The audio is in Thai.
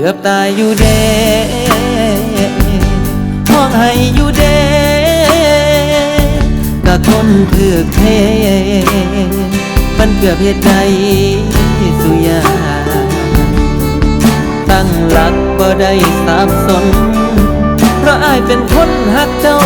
กือบตายอยู่เดห้องให้อยู่เดก็คนเถือกเทมันเกือบเหตุใดสุยา ตั้งหลักบ่ได้สับสนเพราะอายเป็นคนหักเจ้า